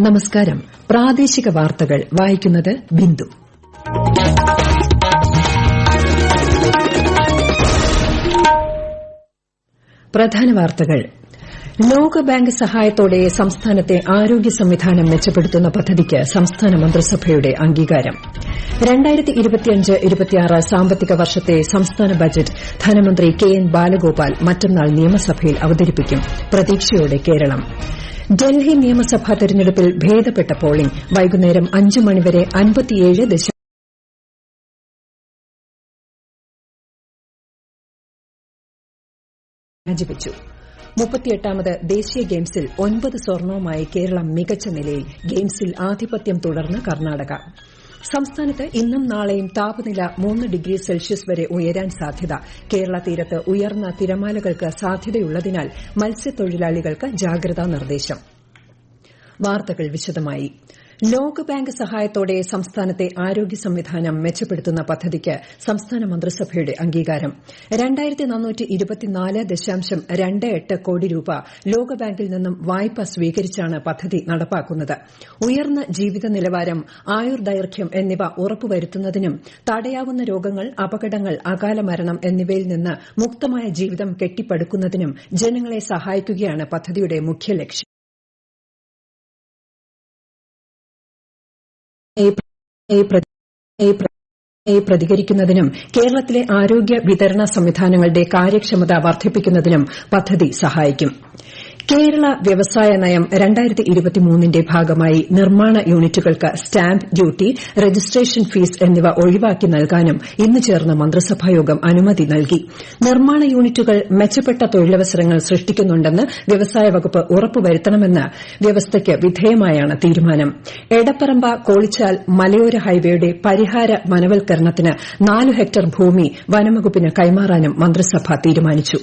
നമസ്കാരം. പ്രാദേശിക വാർത്തകൾ വായിക്കുന്നത് ബിന്ദു. പ്രധാന വാർത്തകൾ. ലോകബാങ്ക് സഹായത്തോടെ സംസ്ഥാനത്തെ ആരോഗ്യ സംവിധാനം മെച്ചപ്പെടുത്തുന്ന പദ്ധതിക്ക് സംസ്ഥാന മന്ത്രിസഭയുടെ അംഗീകാരം. സാമ്പത്തിക വർഷത്തെ സംസ്ഥാന ബജറ്റ് ധനമന്ത്രി കെ എൻ ബാലഗോപാൽ മറ്റന്നാൾ നിയമസഭയിൽ അവതരിപ്പിക്കും. പ്രതീക്ഷയോടെ കേരളം. ഡൽഹി നിയമസഭാ തെരഞ്ഞെടുപ്പിൽ ഭേദപ്പെട്ട പോളിംഗ് വൈകുന്നേരം അഞ്ച് മണിവരെ അൻപത്തിയേഴ് ദശാംശം മുപ്പത്തിയെട്ടാമത് ദേശീയ ഗെയിംസിൽ ഒൻപത് സ്വർണവുമായി കേരളം മികച്ച നിലയിൽ ഗെയിംസിൽ ആധിപത്യം തുടർന്ന് കർണാടക. സംസ്ഥാനത്ത് ഇന്നും നാളെയും താപനില മൂന്ന് ഡിഗ്രി സെൽഷ്യസ് വരെ ഉയരാൻ സാധ്യത. കേരള തീരത്ത് ഉയർന്ന തിരമാലകൾക്ക് സാധ്യതയുള്ളതിനാൽ മത്സ്യത്തൊഴിലാളികൾക്ക് ജാഗ്രതാ നിർദ്ദേശം. വാർത്തകൾ വിശദമായി. ലോകബാങ്ക് സഹായത്തോടെ സംസ്ഥാനത്തെ ആരോഗ്യ സംവിധാനം മെച്ചപ്പെടുത്തുന്ന പദ്ധതിക്ക് സംസ്ഥാന മന്ത്രിസഭയുടെ അംഗീകാരം. കോടി രൂപ ലോകബാങ്കിൽ നിന്നും വായ്പ സ്വീകരിച്ചാണ് പദ്ധതി നടപ്പാക്കുന്നത്. ഉയർന്ന ജീവിത നിലവാരം ആയുർദൈർഘ്യം എന്നിവ ഉറപ്പുവരുത്തുന്നതിനും തടയാവുന്ന രോഗങ്ങൾ അപകടങ്ങൾ അകാല മരണം എന്നിവയിൽ നിന്ന് മുക്തമായ ജീവിതം കെട്ടിപ്പടുക്കുന്നതിനും ജനങ്ങളെ സഹായിക്കുകയാണ് പദ്ധതിയുടെ മുഖ്യ ലക്ഷ്യം. പ്രതികരിക്കുന്നതിനും കേരളത്തിലെ ആരോഗ്യ വിതരണ സംവിധാനങ്ങളുടെ കാര്യക്ഷമത വർദ്ധിപ്പിക്കുന്നതിനും പദ്ധതി സഹായിക്കും. കേരള വ്യവസായ നയം ന്റെ ഭാഗമായി നിർമ്മാണ യൂണിറ്റുകൾക്ക് സ്റ്റാമ്പ് ഡ്യൂട്ടി രജിസ്ട്രേഷൻ ഫീസ് എന്നിവ ഒഴിവാക്കി നൽകാനും ഇന്ന് ചേർന്ന മന്ത്രിസഭായോഗം അനുമതി നൽകി. നിർമ്മാണ യൂണിറ്റുകൾ മെച്ചപ്പെട്ട തൊഴിലവസരങ്ങൾ സൃഷ്ടിക്കുന്നുണ്ടെന്ന് വ്യവസായ വകുപ്പ് ഉറപ്പുവരുത്തണമെന്ന് വ്യവസ്ഥയ്ക്ക് വിധേയമായാണ് തീരുമാനം. എടപ്പറമ്പ കോളിച്ചാൽ മലയോര ഹൈവേയുടെ പരിഹാര വനവൽക്കരണത്തിന് നാല് ഹെക്ടർ ഭൂമി വനംവകുപ്പിന് കൈമാറാനും മന്ത്രിസഭ തീരുമാനിച്ചു.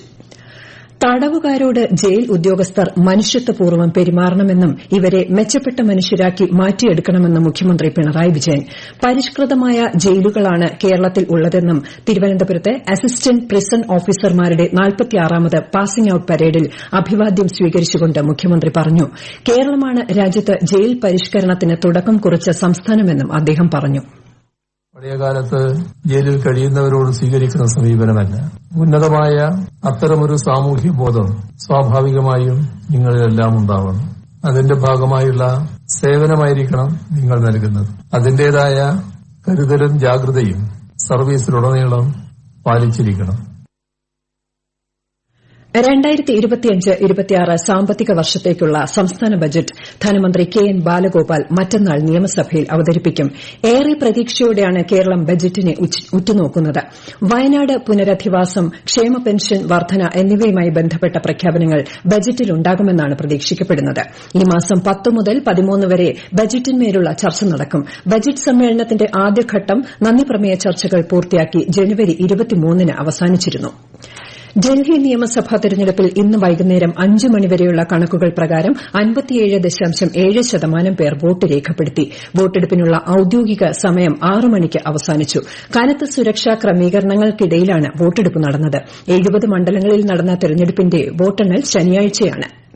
തടവുകാരോട് ജയിൽ ഉദ്യോഗസ്ഥർ മനുഷ്യത്വപൂർവം പെരുമാറണമെന്നും ഇവരെ മെച്ചപ്പെട്ട മനുഷ്യരാക്കി മാറ്റിയെടുക്കണമെന്നും മുഖ്യമന്ത്രി പിണറായി വിജയൻ. പരിഷ്കൃതമായ ജയിലുകളാണ് കേരളത്തിൽ ഉള്ളതെന്നും തിരുവനന്തപുരത്തെ അസിസ്റ്റന്റ് പ്രിസൺ ഓഫീസർമാരുടെ നാൽപ്പത്തിയാറാമത് പാസിംഗ് ഔട്ട് പരേഡിൽ അഭിവാദ്യം സ്വീകരിച്ചുകൊണ്ട് മുഖ്യമന്ത്രി പറഞ്ഞു. കേരളമാണ് രാജ്യത്ത് ജയിൽ പരിഷ്കരണത്തിന് തുടക്കം കുറിച്ച സംസ്ഥാനമെന്നും അദ്ദേഹം പറഞ്ഞു. പഴയകാലത്ത് ജയിലിൽ കഴിയുന്നവരോട് സ്വീകരിക്കുന്ന സമീപനമല്ല. ഉന്നതമായ അത്തരമൊരു സാമൂഹ്യ ബോധം സ്വാഭാവികമായും നിങ്ങളിലെല്ലാം ഉണ്ടാവണം. അതിന്റെ ഭാഗമായുള്ള സേവനമായിരിക്കണം നിങ്ങൾ നൽകുന്നത്. അതിന്റേതായ കരുതലും ജാഗ്രതയും സർവീസിലുടനീളം പാലിച്ചിരിക്കണം. സാമ്പത്തിക വർഷത്തേക്കുള്ള സംസ്ഥാന ബജറ്റ് ധനമന്ത്രി കെ എൻ ബാലഗോപാൽ മറ്റന്നാൾ നിയമസഭയിൽ അവതരിപ്പിക്കും. ഏറെ പ്രതീക്ഷയോടെയാണ് കേരളം ബജറ്റിനെ ഉറ്റുനോക്കുന്നത്. വയനാട് പുനരധിവാസം ക്ഷേമ പെൻഷൻ വർധന എന്നിവയുമായി ബന്ധപ്പെട്ട പ്രഖ്യാപനങ്ങൾ ബജറ്റിലുണ്ടാകുമെന്നാണ് പ്രതീക്ഷിക്കപ്പെടുന്നത്. ഈ മാസം പത്ത് മുതൽ പതിമൂന്ന് വരെ ബജറ്റിന്മേലുള്ള ചർച്ച നടക്കും. ബജറ്റ് സമ്മേളനത്തിന്റെ ആദ്യഘട്ടം നന്ദിപ്രമേയ ചർച്ചകൾ പൂർത്തിയാക്കി ജനുവരി ഇരുപത്തിമൂന്നിന് അവസാനിച്ചിരുന്നു. ഡൽഹി നിയമസഭാ തെരഞ്ഞെടുപ്പിൽ ഇന്ന് വൈകുന്നേരം അഞ്ച് മണിവരെയുള്ള കണക്കുകൾ പ്രകാരം പേർ വോട്ട് രേഖപ്പെടുത്തി. വോട്ടെടുപ്പിനുള്ള ഔദ്യോഗിക സമയം ആറ് മണിക്ക് അവസാനിച്ചു. കനത്ത സുരക്ഷാ ക്രമീകരണങ്ങൾക്കിടയിലാണ് വോട്ടെടുപ്പ് നടന്നത്. മണ്ഡലങ്ങളിൽ നടന്ന തെരഞ്ഞെടുപ്പിന്റെ വോട്ടെണ്ണൽ ശനിയാഴ്ചയാണ്.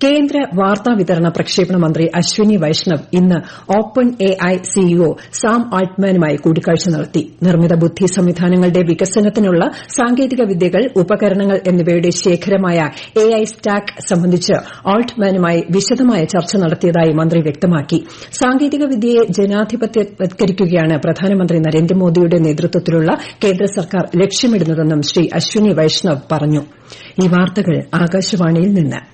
കേന്ദ്ര വാർത്താ വിതരണ പ്രക്ഷേപണ മന്ത്രി അശ്വിനി വൈഷ്ണവ് ഇന്ന് open A I CEO Sam ആൾട്ട്മാനുമായി കൂടിക്കാഴ്ച നടത്തി. നിർമ്മിത ബുദ്ധി സംവിധാനങ്ങളുടെ വികസനത്തിനുള്ള സാങ്കേതിക വിദ്യകൾ ഉപകരണങ്ങൾ എന്നിവയുടെ ശേഖരമായ എ ഐ സ്റ്റാക്ക് സംബന്ധിച്ച് ആൾട്ട്മാനുമായി വിശദമായ ചർച്ച നടത്തിയതായി മന്ത്രി വ്യക്തമാക്കി. സാങ്കേതിക വിദ്യയെ ജനാധിപത്യവത്കരിക്കുകയാണ് പ്രധാനമന്ത്രി നരേന്ദ്രമോദിയുടെ നേതൃത്വത്തിലുള്ള കേന്ദ്ര സർക്കാർ ലക്ഷ്യമിടുന്നതെന്നും ശ്രീ അശ്വിനി വൈഷ്ണവ് പറഞ്ഞു. ഈ വാർത്തകൾ ആകാശവാണിയിൽ നിന്ന്.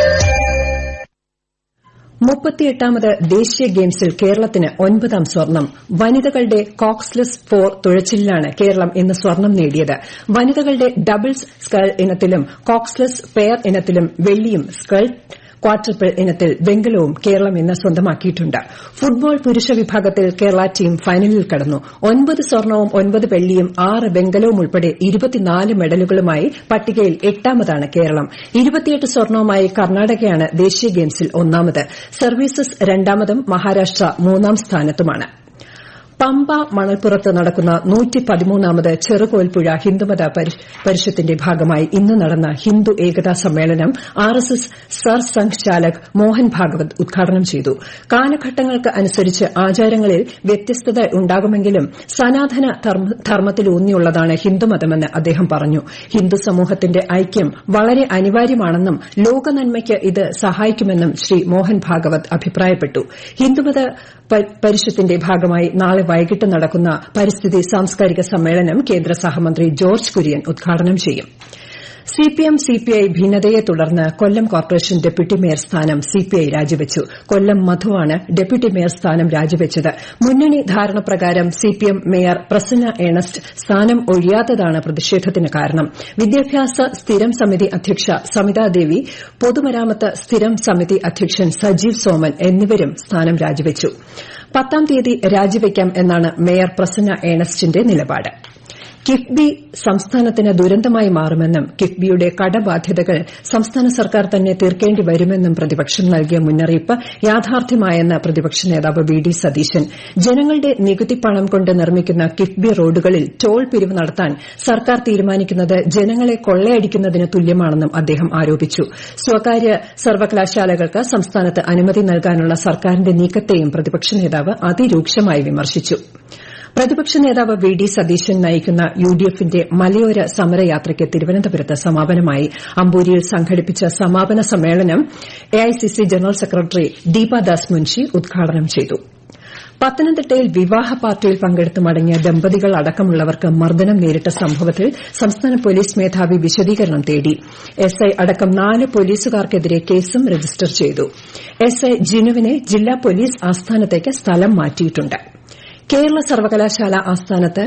മുപ്പത്തിയെട്ടാമത് ദേശീയ ഗെയിംസിൽ കേരളത്തിന് ഒൻപതാം സ്വർണം. വനിതകളുടെ കോക്സ്ലെസ് ഫോർ തുഴച്ചിലാണ് കേരളം ഇന്ന് സ്വർണം നേടിയത്. വനിതകളുടെ ഡബിൾസ് സ്കൾ ഇനത്തിലും കോക്സ്ലെസ് പെയർ ഇനത്തിലും വെള്ളിയും സ്കൾ ക്വാർട്ടർ ഇനത്തിൽ വെങ്കലവും കേരളം ഇന്ന് സ്വന്തമാക്കിയിട്ടുണ്ട്. ഫുട്ബോൾ പുരുഷ വിഭാഗത്തിൽ കേരള ടീം ഫൈനലിൽ കടന്നു. ഒൻപത് സ്വർണവും ഒൻപത് വെള്ളിയും ആറ് വെങ്കലവും ഉൾപ്പെടെ ഇരുപത്തിനാല് മെഡലുകളുമായി പട്ടികയിൽ എട്ടാമതാണ് കേരളം. ഇരുപത്തിയെട്ട് സ്വർണവുമായി കർണാടകയാണ് ദേശീയ ഗെയിംസിൽ ഒന്നാമത്. സർവീസസ് രണ്ടാമതും മഹാരാഷ്ട്ര മൂന്നാം സ്ഥാനത്തുമാണ്. പമ്പ മണൽപ്പുറത്ത് നടക്കുന്ന നൂറ്റി പതിമൂന്നാമത് ചെറുകോൽപ്പുഴ ഹിന്ദുമത പരിഷത്തിന്റെ ഭാഗമായി ഇന്ന് നടന്ന ഹിന്ദു ഏകതാ സമ്മേളനം ആർ എസ് എസ് സർസംഘ് ചാലക് മോഹൻ ഭാഗവത് ഉദ്ഘാടനം ചെയ്തു. കാലഘട്ടങ്ങൾക്ക് അനുസരിച്ച് ആചാരങ്ങളിൽ വ്യത്യസ്തത ഉണ്ടാകുമെങ്കിലും സനാതന ധർമ്മത്തിലൂന്നിയുള്ളതാണ് ഹിന്ദുമതമെന്ന് അദ്ദേഹം പറഞ്ഞു. ഹിന്ദു സമൂഹത്തിന്റെ ഐക്യം വളരെ അനിവാര്യമാണെന്നും ലോകനന്മയ്ക്ക് ഇത് സഹായിക്കുമെന്നും ശ്രീ മോഹൻ ഭാഗവത് അഭിപ്രായപ്പെട്ടു. ഹിന്ദുമത പരിഷത്തിന്റെ ഭാഗമായി നാളെ വൈകിട്ട് നടക്കുന്ന പരിസ്ഥിതി സാംസ്കാരിക സമ്മേളനം കേന്ദ്ര സഹമന്ത്രി ജോർജ് കുര്യൻ ഉദ്ഘാടനം ചെയ്യും. സിപിഎം സിപിഐ ഭിന്നതയെ തുടർന്ന് കൊല്ലം കോർപ്പറേഷൻ ഡെപ്യൂട്ടി മേയർ സ്ഥാനം സിപിഐ രാജിവച്ചു. കൊല്ലം മധുവാണ് ഡെപ്യൂട്ടി മേയർ സ്ഥാനം രാജിവച്ചത്. മുന്നണി ധാരണപ്രകാരം സിപിഎം മേയർ പ്രസന്ന ഏണസ്റ്റ് സ്ഥാനം ഒഴിയാത്തതാണ് പ്രതിഷേധത്തിന് കാരണം. വിദ്യാഭ്യാസ സ്ഥിരം സമിതി അധ്യക്ഷ സമിതാദേവി പൊതുമരാമത്ത് സ്ഥിരം സമിതി അധ്യക്ഷൻ സജീവ് സോമൻ എന്നിവരും സ്ഥാനം രാജിവച്ചു. പത്താം തീയതി രാജിവയ്ക്കാം എന്നാണ് മേയർ പ്രസന്ന ഏണസ്റ്റിന്റെ നിലപാട്. കിഫ്ബി സംസ്ഥാനത്തിന് ദുരന്തമായി മാറുമെന്നും കിഫ്ബിയുടെ കടബാധ്യതകൾ സംസ്ഥാന സർക്കാർ തന്നെ തീർക്കേണ്ടി വരുമെന്നും പ്രതിപക്ഷം നൽകിയ മുന്നറിയിപ്പ് യാഥാർത്ഥ്യമായെന്ന് പ്രതിപക്ഷ നേതാവ് വി ഡി സതീശൻ. ജനങ്ങളുടെ നികുതി പണം കൊണ്ട് നിർമ്മിക്കുന്ന കിഫ്ബി റോഡുകളിൽ ടോൾ പിരിവ് നടത്താൻ സർക്കാർ തീരുമാനിക്കുന്നത് ജനങ്ങളെ കൊള്ളയടിക്കുന്നതിന് തുല്യമാണെന്നും അദ്ദേഹം ആരോപിച്ചു. സ്വകാര്യ സർവകലാശാലകൾക്ക് സംസ്ഥാനത്ത് അനുമതി നൽകാനുള്ള സർക്കാരിന്റെ നീക്കത്തെയും പ്രതിപക്ഷ നേതാവ് അതിരൂക്ഷമായി വിമർശിച്ചു. പ്രതിപക്ഷ നേതാവ് വി ഡി സതീശൻ നയിക്കുന്ന യു ഡി എഫിന്റെ മലയോര സമരയാത്രയ്ക്ക് തിരുവനന്തപുരത്ത് സമാപനമായി. അമ്പൂരിയിൽ സംഘടിപ്പിച്ച സമാപന സമ്മേളനം AICC general secretary Deepa Das Munshi ഉദ്ഘാടനം ചെയ്തു. പത്തനംതിട്ടയിൽ വിവാഹ പാർട്ടിയിൽ പങ്കെടുത്ത് മടങ്ങിയ ദമ്പതികൾ അടക്കമുള്ളവർക്ക് മർദ്ദനം നേരിട്ട സംഭവത്തിൽ സംസ്ഥാന പോലീസ് മേധാവി വിശദീകരണം തേടി. എസ്ഐ അടക്കം നാല് പോലീസുകാർക്കെതിരെ കേസും രജിസ്റ്റർ ചെയ്തു. എസ്ഐ ജിനുവിനെ ജില്ലാ പോലീസ് ആസ്ഥാനത്തേക്ക് സ്ഥലം മാറ്റിയിട്ടുണ്ട്. കേരള സർവകലാശാല ആസ്ഥാനത്ത്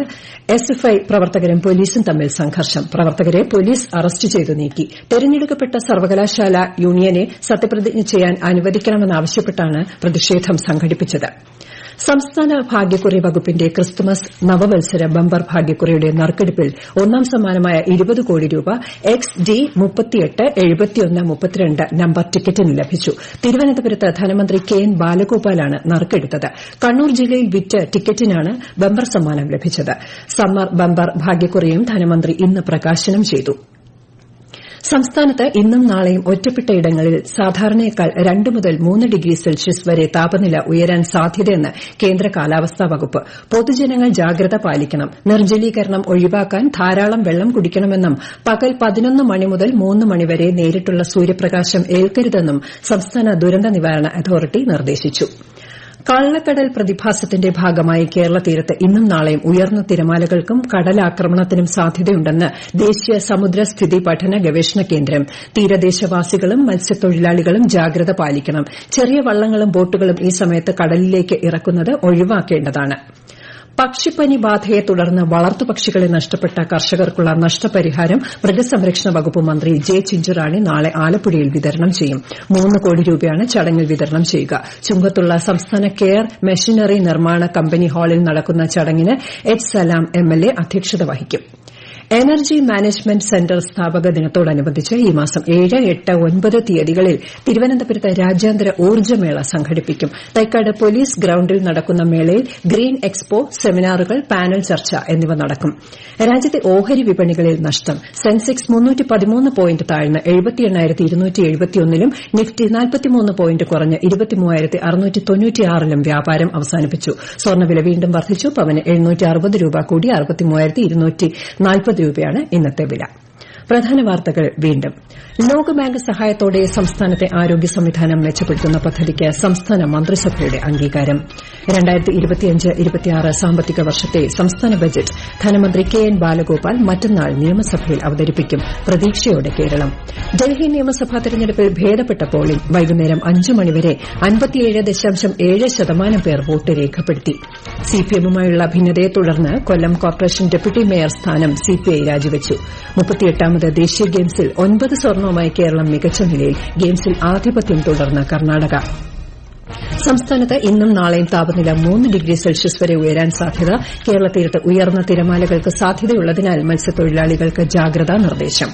എസ്എഫ്ഐ പ്രവർത്തകരും പോലീസും തമ്മിൽ സംഘർഷം. പ്രവർത്തകരെ പോലീസ് അറസ്റ്റ് ചെയ്തു നീക്കി. തെരഞ്ഞെടുക്കപ്പെട്ട സർവകലാശാല യൂണിയനെ സത്യപ്രതിജ്ഞ ചെയ്യാൻ അനുവദിക്കണമെന്നാവശ്യപ്പെട്ടാണ് പ്രതിഷേധം സംഘടിപ്പിച്ചത്. സംസ്ഥാന ഭാഗ്യക്കുറി വകുപ്പിന്റെ ക്രിസ്തുമസ് നവവത്സര ബമ്പർ ഭാഗ്യക്കുറിയുടെ നറുക്കെടുപ്പിൽ ഒന്നാം സമ്മാനമായ ഇരുപത് കോടി രൂപ എക്സ് ഡി മുപ്പത്തിയെട്ട് എഴുപത്തിയൊന്ന് മുപ്പത്തിരണ്ട് നമ്പർ ടിക്കറ്റിന് ലഭിച്ചു. തിരുവനന്തപുരത്ത് ധനമന്ത്രി കെ എൻ ബാലഗോപാലാണ് നറുക്കെടുത്തത്. കണ്ണൂർ ജില്ലയിൽ വിറ്റ് ടിക്കറ്റിനാണ് ബമ്പർ സമ്മാനം ലഭിച്ചത്. സമ്മർ ബമ്പർ ഭാഗ്യക്കുറിയും ധനമന്ത്രി ഇന്ന് പ്രകാശനം ചെയ്തു. സംസ്ഥാനത്ത് ഇന്നും നാളെയും ഒറ്റപ്പെട്ടയിടങ്ങളിൽ സാധാരണയേക്കാൾ രണ്ട് മുതൽ മൂന്ന് ഡിഗ്രി സെൽഷ്യസ് വരെ താപനില ഉയരാൻ സാധ്യതയെന്ന് കേന്ദ്ര കാലാവസ്ഥാ വകുപ്പ്. പൊതുജനങ്ങൾ ജാഗ്രത പാലിക്കണം. നിർജലീകരണം ഒഴിവാക്കാൻ ധാരാളം വെള്ളം കുടിക്കണമെന്നും പകൽ പതിനൊന്ന് മണി മുതൽ മൂന്ന് മണിവരെ നേരിട്ടുള്ള സൂര്യപ്രകാശം ഏൽക്കരുതെന്നും സംസ്ഥാന ദുരന്ത നിവാരണ അതോറിറ്റി നിർദ്ദേശിച്ചു. കള്ളക്കടൽ പ്രതിഭാസത്തിന്റെ ഭാഗമായി കേരള തീരത്ത് ഇന്നും നാളെയും ഉയർന്ന തിരമാലകൾക്കും കടലാക്രമണത്തിനും സാധ്യതയുണ്ടെന്ന് ദേശീയ സമുദ്ര സ്ഥിതി പഠന ഗവേഷണ കേന്ദ്രം. തീരദേശവാസികളും മത്സ്യത്തൊഴിലാളികളും ജാഗ്രത പാലിക്കണം. ചെറിയ വള്ളങ്ങളും ബോട്ടുകളും ഈ സമയത്ത് കടലിലേക്ക് ഇറക്കുന്നത് ഒഴിവാക്കേണ്ടതാണ്. പക്ഷിപ്പനി ബാധയെ തുടർന്ന് വളർത്തുപക്ഷികളെ നഷ്ടപ്പെട്ട കർഷകർക്കുള്ള നഷ്ടപരിഹാരം മൃഗസംരക്ഷണ വകുപ്പ് മന്ത്രി ജെ ചിഞ്ചുറാണി നാളെ ആലപ്പുഴയിൽ വിതരണം ചെയ്യും. മൂന്ന് കോടി രൂപയാണ് ചടങ്ങിൽ വിതരണം ചെയ്യുക. ചുങ്കത്തുള്ള സംസ്ഥാന കെയർ മെഷീനറി നിർമ്മാണ കമ്പനി ഹാളിൽ നടക്കുന്ന ചടങ്ങിന് എച്ച് സലാം എംഎൽഎ അധ്യക്ഷത വഹിക്കും. എനർജി മാനേജ്മെന്റ് സെന്റർ സ്ഥാപക ദിനത്തോടനുബന്ധിച്ച് ഈ മാസം ഏഴ് എട്ട് ഒൻപത് തീയതികളിൽ തിരുവനന്തപുരത്ത് രാജ്യാന്തര ഊർജമേള സംഘടിപ്പിക്കും. തൈക്കാട് പോലീസ് ഗ്രൌണ്ടിൽ നടക്കുന്ന മേളയിൽ ഗ്രീൻ എക്സ്പോ സെമിനാറുകൾ പാനൽ ചർച്ച എന്നിവ നടക്കും. രാജ്യത്തെ ഓഹരി വിപണികളിൽ നഷ്ടം. സെൻസെക്സ് പോയിന്റ് താഴ്ന്ന് ലും നിഫ്റ്റി പോയിന്റ് കുറഞ്ഞ് ലും വ്യാപാരം അവസാനിപ്പിച്ചു. സ്വർണവില വീണ്ടും വർദ്ധിച്ചു. പവന് രൂപ കൂടി നാൽപ്പത് രൂപയാണ് ഇന്നത്തെ വില പ്രധാന വാർത്തകൾ വീണ്ടും. ലോകബാങ്ക് സഹായത്തോടെ സംസ്ഥാനത്തെ ആരോഗ്യ സംവിധാനം മെച്ചപ്പെടുത്തുന്ന പദ്ധതിക്ക് സംസ്ഥാന മന്ത്രിസഭയുടെ അംഗീകാരം. സാമ്പത്തിക വർഷത്തെ സംസ്ഥാന ബജറ്റ് ധനമന്ത്രി കെ എൻ ബാലഗോപാൽ മറ്റന്നാൾ നിയമസഭയിൽ അവതരിപ്പിക്കും പ്രതീക്ഷയോടെ കേരളം. ഡൽഹി നിയമസഭാ തെരഞ്ഞെടുപ്പിൽ ഭേദപ്പെട്ട പോളിംഗ് വൈകുന്നേരം അഞ്ചു മണിവരെ ശതമാനം പേർ വോട്ട് രേഖപ്പെടുത്തി. സിപിഎമ്മുമായുള്ള ഭിന്നതയെ തുടർന്ന് കൊല്ലം കോർപ്പറേഷൻ ഡെപ്യൂട്ടി മേയർ സ്ഥാനം സിപിഐ രാജിവച്ചു. ഇരുപത്തിയെട്ടാമത് ദേശീയ ഗെയിംസിൽ ഒൻപത് സ്വർണവുമായി കേരളം മികച്ച നിലയിൽ ഗെയിംസിൽ ആധിപത്യം തുടർന്ന് കർണാടക. സംസ്ഥാനത്ത് ഇന്നും നാളെയും താപനില മൂന്ന് ഡിഗ്രി സെൽഷ്യസ് വരെ ഉയരാൻ സാധ്യത. കേരള തീരത്ത് ഉയർന്ന തിരമാലകൾക്ക് സാധ്യതയുള്ളതിനാൽ മത്സ്യത്തൊഴിലാളികൾക്ക് ജാഗ്രതാ നിർദ്ദേശം.